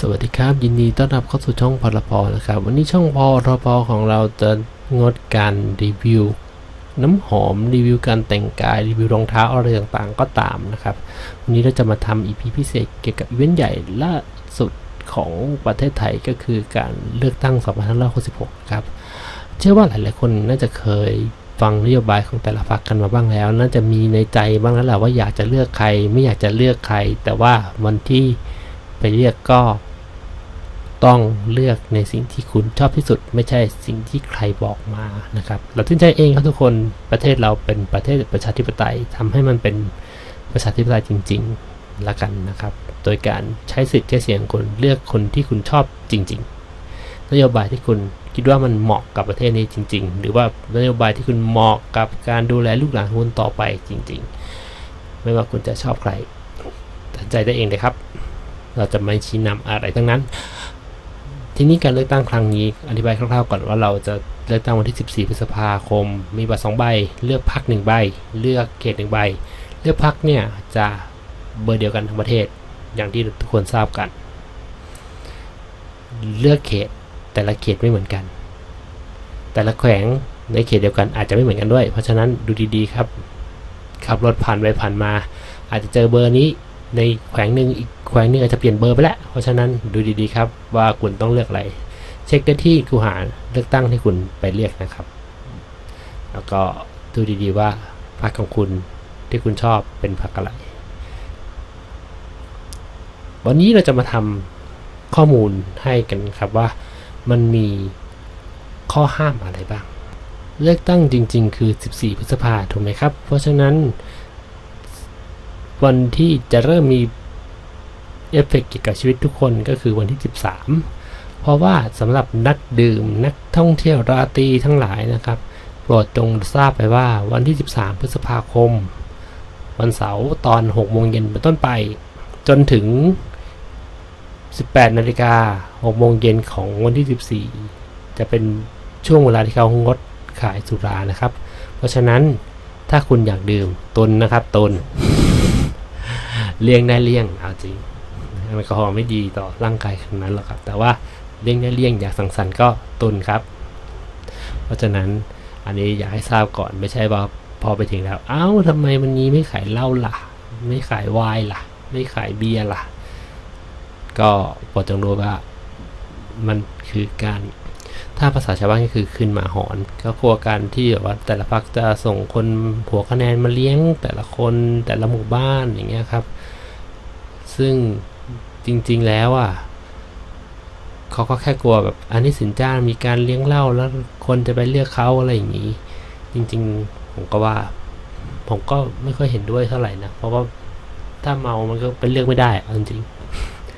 สวัสดีครับ ยินดีต้อนรับเข้าสู่ช่องพลพนะครับ วันนี้ช่องพลพของเราจะงดการรีวิว น้ำหอมรีวิวการแต่งกายรีวิวรองเท้าอะไรต่างๆ ก็ตามนะครับ วันนี้เราจะมาทำ EP พิเศษเกี่ยวกับอีเวนต์ใหญ่ล่าสุดของประเทศไทยก็คือการเลือกตั้ง2566ครับ เชื่อว่าหลายๆคนน่าจะเคยฟังนโยบายของแต่ละพรรคกันมาบ้างแล้ว น่าจะมีในใจบ้างแล้วแหละว่าอยากจะเลือกใครไม่อยากจะเลือกใคร แต่ว่าวันที่ ไปเลือกก็ ต้องเลือกในสิ่งที่คุณชอบที่สุด ไม่ใช่สิ่งที่ใครบอกมานะครับ เราตัดสินใจเองครับทุกคนประเทศเราเป็นประเทศประชาธิปไตยทำให้มันเป็นประชาธิปไตยจริงๆละกันนะครับ โดยการใช้สิทธิ์ใช้เสียงคนเลือกคนที่คุณชอบจริง ๆ นโยบายที่คุณคิดว่ามันเหมาะกับประเทศนี้จริง ๆ หรือว่านโยบายที่คุณเหมาะกับการดูแลลูกหลานคุณต่อไปจริง ๆ ไม่ว่าคุณจะชอบใครตัดใจได้เองเลยครับ เราจะไม่ชี้นำอะไรทั้งนั้น ทีนี้การเลือกตั้งครั้งนี้อธิบายคร่าวๆก่อนว่าเราจะเลือกตั้งวันที่ 14 พฤษภาคม มีบัตร2ใบ เลือกพัก1ใบ เลือกเขต1ใบ เลือกพักเนี่ยจะเบอร์เดียวกันทั้งประเทศ อย่างที่ทุกคนทราบกัน เลือกเขตแต่ละเขตไม่เหมือนกัน แต่ละแขวงในเขตเดียวกันอาจจะไม่เหมือนกันด้วย เพราะฉะนั้นดูดีๆครับ ขับรถผ่านไปผ่านมา อาจจะเจอเบอร์นี้ ในแขวงหนึ่งอีกแขวงหนึ่งอาจจะเปลี่ยนเบอร์ไปแล้ว เพราะฉะนั้นดูดีๆครับว่าคุณต้องเลือกอะไร เช็คได้ที่คูหาเลือกตั้งที่คุณไปเลือกนะครับ แล้วก็ดูดีๆว่าพรรคของคุณที่คุณชอบเป็นพรรคอะไร วันนี้เราจะมาทำข้อมูลให้กันครับว่ามันมีข้อห้ามอะไรบ้าง เลือกตั้งจริง ๆ คือ 14 พฤษภาถูกไหมครับ เพราะฉะนั้น วันที่จะเริ่มมีเอฟเฟกต์เกี่ยวกับชีวิตทุกคนก็คือวันที่ 13 เพราะว่าสำหรับนักดื่มนักท่องเที่ยวราตรีทั้งหลายนะครับ โปรดจงทราบไปว่าวันที่ 13 พฤษภาคม วันเสาร์ตอน6โมงเย็นเป็นต้นไป จนถึง 18 นาฬิกา6โมงเย็นของวันที่ 14 จะเป็นช่วงเวลาที่เขางดขายสุรานะครับ เพราะฉะนั้นถ้าคุณอยากดื่มตนนะครับตน เลี่ยงได้เลี่ยงเอาจริงแอลกอฮอล์ไม่ดีต่อร่างกายขนาดนั้นหรอกครับ แต่ว่าเลี่ยงได้เลี่ยงอยากสังสรรค์ก็ตุนครับ เพราะฉะนั้นอันนี้อยากให้ทราบก่อนไม่ใช่ว่าพอไปถึงแล้ว เอ้าทำไมวันนี้ไม่ขายเหล้าล่ะ ไม่ขายไวน์ล่ะ ไม่ขายเบียร์ล่ะ ก็โปรดจงรู้ว่ามันคือการถ้าภาษาชาวบ้านก็คือขึ้นมาหอน ก็พวกการที่แบบว่าแต่ละพรรคจะส่งคนหัวคะแนนมาเลี้ยงแต่ละคนแต่ละหมู่บ้านอย่างเงี้ยครับ ซึ่งจริงๆแล้วอะเขาก็แค่กลัวแบบอันนี้สินจ้างมีการเลี้ยงเหล้าแล้วคนจะไปเลือกเขาอะไรอย่างนี้ จริง ๆ ผมก็ว่า ผมก็ไม่ค่อยเห็นด้วยเท่าไหร่นะ เพราะว่าถ้าเมามันก็เป็นเลือกไม่ได้จริง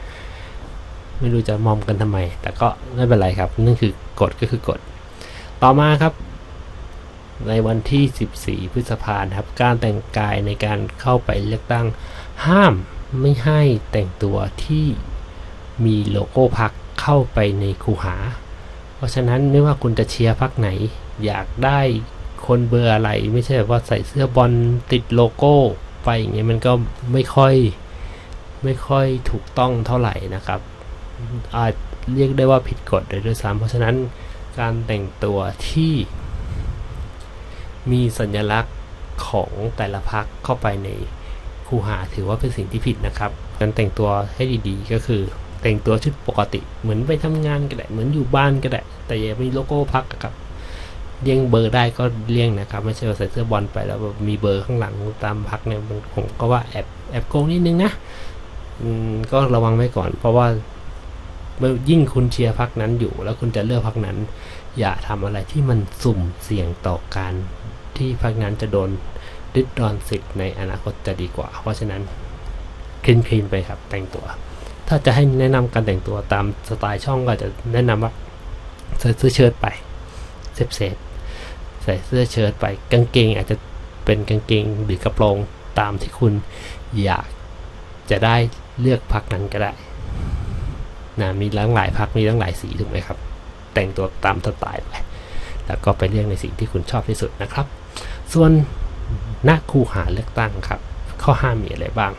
ๆไม่รู้จะมอมกันทำไม แต่ก็ไม่เป็นไรครับนั่นคือกฎก็คือกฎต่อมาครับ ในวันที่ 14 พฤษภาคมครับ การแต่งกายในการเข้าไปเลือกตั้งห้าม ไม่ให้แต่งตัวที่มีโลโก้พักเข้าไปในคูหา เพราะฉะนั้นไม่ว่าคุณจะเชียร์พักไหน อยากได้คนเบอร์อะไร ไม่ใช่แบบว่าใส่เสื้อบอลติดโลโก้ไปอย่างเงี้ยมันก็ไม่ค่อยไม่ค่อยถูกต้องเท่าไหร่นะครับ อาจเรียกได้ว่าผิดกฎเลยด้วยซ้ำเพราะฉะนั้นการแต่งตัวที่มีสัญลักษณ์ของแต่ละพักเข้าไปใน คูหาถือว่าเป็นสิ่งที่ผิดนะครับการแต่งตัวให้ดีๆ ก็คือ แต่งตัวชุดปกติเหมือนไปทำงานก็ได้เหมือนอยู่บ้านก็ได้ แต่อย่ามีโลโก้พักครับเลี่ยงเบอร์ได้ก็เลี่ยงนะครับ ไม่ใช่ว่าใส่เสื้อบอลไปแล้วมีเบอร์ข้างหลังตามพักเนี่ยมันผมก็ว่าแอบแอบโกงนิดนึงนะก็ระวังไว้ก่อน เพราะว่ายิ่งคุณเชียร์พักนั้นอยู่ แล้วคุณจะเลือกพักนั้น อย่าทำอะไรที่มันสุ่มเสี่ยงต่อการที่พักนั้นจะโดน ริดรอนสิทธิ์ในอนาคตจะดีกว่า เพราะฉะนั้นคลีนคลีนไปครับ แต่งตัว ถ้าจะให้แนะนำการแต่งตัวตามสไตล์ช่องก็จะแนะนำว่าใส่เสื้อเชิ้ตไปเซฟเซฟใส่เสื้อเชิ้ตไปกางเกงอาจจะเป็นกางเกงหรือกระโปรงตามที่คุณอยากจะได้เลือกพักนั้นก็ได้นะมีหลายหลายพักมีทั้งหลายสีถูกไหมครับ แต่งตัวตามสไตล์ไปแล้วก็ไปเลือกในสิ่งที่คุณชอบที่สุดนะครับ ส่วน ณคูหาเลือกตั้งครับ ข้อห้ามมีอะไรบ้าง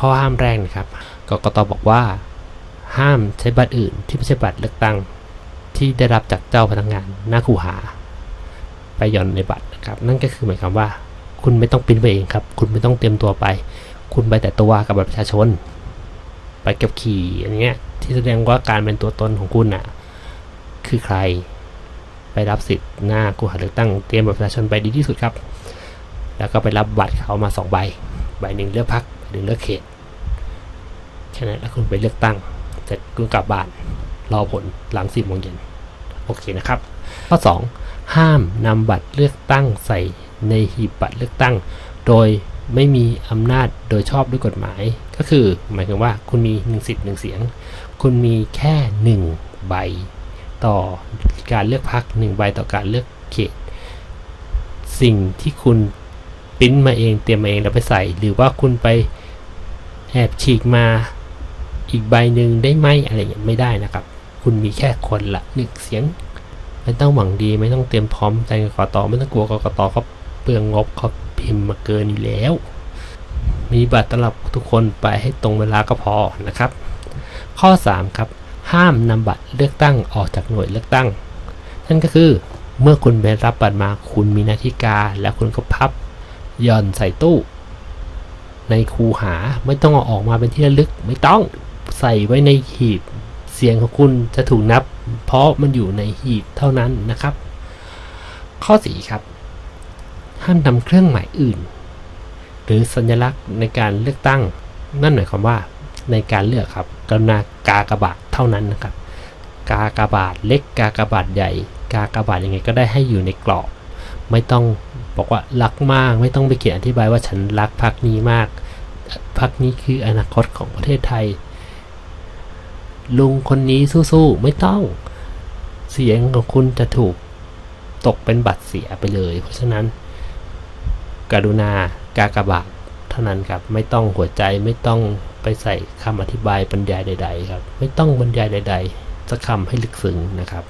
ข้อห้ามแรกนะครับกกตบอกว่า ห้ามใช้บัตรอื่นที่ไม่ใช่บัตรเลือกตั้งที่ได้รับจากเจ้าพนักงานหน้าคูหา ไปหย่อนในบัตรนะครับ นั่นก็คือหมายความว่า คุณไม่ต้องปิ้นไปเองครับ คุณไม่ต้องเตรียมตัวไป คุณไปแต่ตัวกับบัตรประชาชน ไปกับขี่อันเนี้ยที่แสดงว่าการเป็นตัวตนของคุณน่ะคือใคร ไปรับสิทธิ์หน้าคูหาเลือกตั้งเตรียมบัตรประชาชนไปดีที่สุดครับ แล้วก็ไปรับบัตรเขามาสองใบใบหนึ่งเลือกพักใบหนึ่งเลือกเขตแค่นั้นแล้วคุณไปเลือกตั้งเสร็จคุณกลับบ้านรอผลหลังสิบโมงเย็นโอเคนะครับ ข้อ 2 ห้ามนำบัตรเลือกตั้งใส่ในหีบบัตรเลือกตั้ง โดยไม่มีอำนาจโดยชอบด้วยกฎหมาย ก็คือหมายถึงว่าคุณมี1สิทธิ์1เสียง คุณมีแค่ 1 ใบ ต่อการเลือกพัก1ใบต่อการเลือกเขต สิ่งที่คุณปิ้นมาเองเตรียมมาเองแล้วไปใส่ หรือว่าคุณไปแอบฉีกมาอีกใบหนึ่งได้ไหมอะไรอย่างเงี้ยไม่ได้นะครับ คุณมีแค่คนละหนึ่งเสียง ไม่ต้องหวังดีไม่ต้องเตรียมพร้อมใจกกตไม่ต้องกลัวกกตเขาเปลืองงบเขาพิมพ์มาเกินอยู่แล้ว มีบัตรสำหรับทุกคนไปให้ตรงเวลาก็พอนะครับ ข้อ 3 ครับ ห้ามนำบัตรเลือกตั้งออกจากหน่วยเลือกตั้ง นั่นก็คือเมื่อคุณไปรับบัตรมาคุณมีหนาฬิกาแล้วคุณก็พับย่อนใส่ตู้ ในคูหาไม่ต้องเอาออกมาเป็นที่ระลึก ไม่ต้องใส่ไว้ในหีบเสียงของคุณจะถูกนับ เพราะมันอยู่ในหีบเท่านั้นนะครับ ข้อ4ครับ ห้ามนำเครื่องหมายอื่น หรือสัญลักษณ์ในการเลือกตั้ง นั่นหมายความว่าในการเลือกครับกรุณากากบาทเท่านั้นนะครับ กากบาทเล็กกากบาทใหญ่ กากบาทยังไงก็ได้ให้อยู่ในกรอบ ไม่ต้องบอกว่ารักมาก ไม่ต้องไปเขียนอธิบายว่าฉันรักพักนี้มากพักนี้คืออนาคตของประเทศไทย ลุงคนนี้สู้ๆไม่ต้อง เสียงของคุณจะถูกตกเป็นบัตรเสียไปเลย เพราะฉะนั้น กรุณากากบาทเท่านั้นครับ ไม่ต้องหัวใจไม่ต้อง ใส่คำอธิบายบรรยายใด ๆ ครับ ไม่ต้องบรรยายใด ๆสักคำให้ลึกซึ้งนะครับ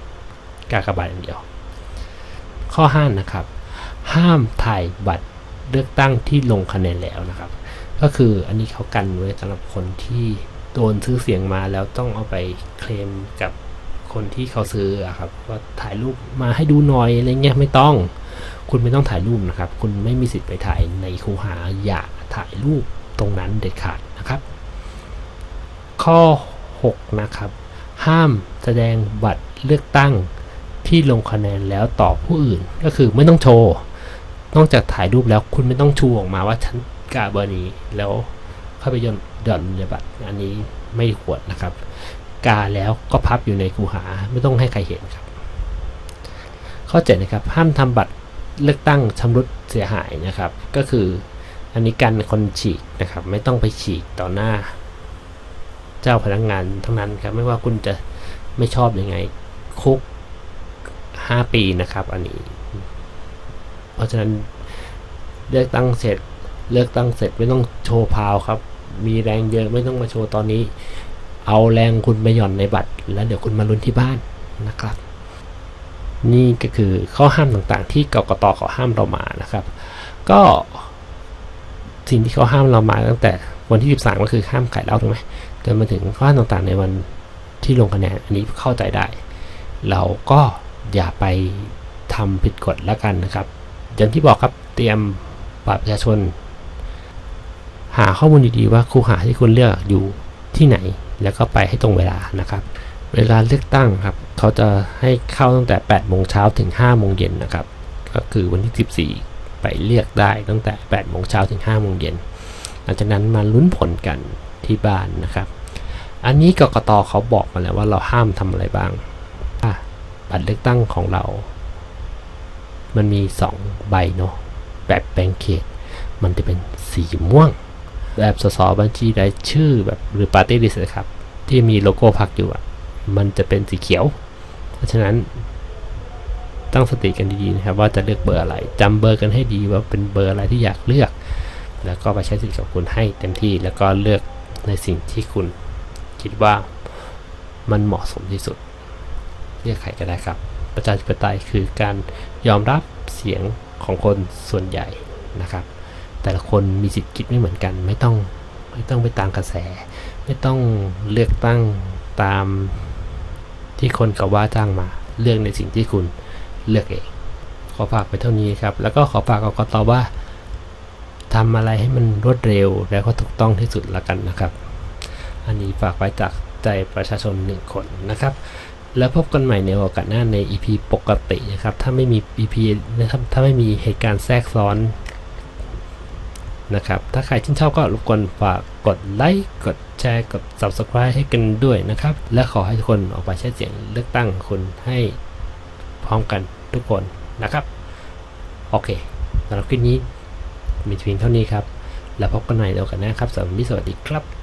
กากบาทอย่างเดียว ข้อ5นะครับ ห้ามถ่ายบัตรเลือกตั้งที่ลงคะแนนแล้วนะครับ ก็คืออันนี้เขากันไว้สำหรับคนที่โดนซื้อเสียงมาแล้วต้องเอาไปเคลมกับคนที่เขาซื้ออะครับว่าถ่ายรูปมาให้ดูหน่อยอะไรเงี้ยไม่ต้อง คุณไม่ต้องถ่ายรูปนะครับ คุณไม่มีสิทธิ์ไปถ่ายในคูหาอย่าถ่ายรูปตรงนั้นเด็ดขาดนะครับ ข้อ 6 นะครับ ห้ามแสดงบัตรเลือกตั้งที่ลงคะแนนแล้วต่อผู้อื่น ก็คือไม่ต้องโชว์ นอกจากถ่ายรูปแล้วคุณไม่ต้องชูออกมาว่าฉันกาเบอร์นี้ แล้วเข้าไปยนหย่อนในบัตร อันนี้ไม่ควรนะครับ กาแล้วก็พับอยู่ในคูหาไม่ต้องให้ใครเห็นครับ ข้อ7นะครับ ห้ามทำบัตรเลือกตั้งชำรุดเสียหายนะครับ ก็คืออันนี้กันคนฉีกนะครับ ไม่ต้องไปฉีกต่อหน้า เจ้าพนักงงานทั้งนั้นครับ ไม่ว่าคุณจะไม่ชอบอยังไง คุก 5 ปีนะครับ อันนี้ เพราะฉะนั้นเลือกตั้งเสร็จ เลือกตั้งเสร็จไม่ต้องโชว์พาวครับ มีแรงเยอะไม่ต้องมาโชว์ตอนนี้ เอาแรงคุณไปหย่อนในบัตร แล้วเดี๋ยวคุณมาลุ้นที่บ้านนะครับ นี่ก็คือข้อห้ามต่างๆ ที่กกตขอห้ามเรามานะครับ ก็สิ่งที่เขาห้ามเรามาตั้งแต่ วันที่ 13 ก็คือห้ามขายเล้าถูกไหมจนมาถึงข้อห้ามต่างๆในวันที่ลงคะแนนอันนี้เข้าใจได้ เราก็อย่าไปทำผิดกฎแล้วกันนะครับ อย่างที่บอกครับเตรียมบัตรประชาชน หาข้อมูลดีๆว่าครูหาที่คุณเลือกอยู่ที่ไหน แล้วก็ไปให้ตรงเวลานะครับ เวลาเลือกตั้งครับ เขาจะให้เข้าตั้งแต่8โมงเช้าถึง5โมงเย็นนะครับ ก็คือวันที่ 14 ไปเลือกได้ตั้งแต่8โมงเช้าถึง5โมงเย็น ลังจากนั้นมาลุ้นผลกันที่บ้านนะครับ อันนี้กกตเขาบอกมาแล้วว่าเราห้ามทำอะไรบ้างบัตรเลือกตั้งของเรา มันมี 2 ใบเนาะ แบบแบ่งเขต มันจะเป็นสีม่วง แบบสสบัญชีรายชื่อแบบหรือปาร์ตี้ลิสต์ครับ ที่มีโลโก้พักอยู่อะ มันจะเป็นสีเขียว เพราะฉะนั้น ตั้งสติกันดีๆนะครับ ว่าจะเลือกเบอร์อะไรจำเบอร์กันให้ดีว่าเป็นเบอร์อะไรที่อยากเลือก แล้วก็ไปใช้สิทธิ์ของคุณให้เต็มที่แล้วก็เลือกในสิ่งที่คุณคิดว่ามันเหมาะสมที่สุดเลือกใครก็ได้ครับ ประชาธิปไตยคือการยอมรับเสียงของคนส่วนใหญ่นะครับ แต่ละคนมีสิทธิ์คิดไม่เหมือนกัน ไม่ต้องไม่ต้องไปตามกระแส ไม่ต้องเลือกตั้งตามที่คนเขาว่าจ้างมา เลือกในสิ่งที่คุณเลือกเองขอฝากไปเท่านี้ครับ แล้วก็ขอฝากกกตว่า ทำอะไรให้มันรวดเร็วแล้วก็ถูกต้องที่สุดละกันนะครับ อันนี้ฝากไว้จากใจประชาชนหนึ่งคนนะครับ แล้วพบกันใหม่ในโอกาสหน้าใน EP ปกตินะครับ ถ้าไม่มี EP นะครับถ้าไม่มีเหตุการณ์แทรกซ้อนนะครับ ถ้าใครชื่นชอบก็รบกวนฝากกดไลค์ กดแชร์ กด Subscribe ให้กันด้วยนะครับ และขอให้ทุกคนออกไปใช้เสียงเลือกตั้งคุณให้พร้อมกันทุกคนนะครับ โอเคสำหรับคลิปนี้ มีเพียงเท่านี้ครับ แล้วพบกันใหม่ในโอกาสหน้าครับสวัสดีสวัสดีครับ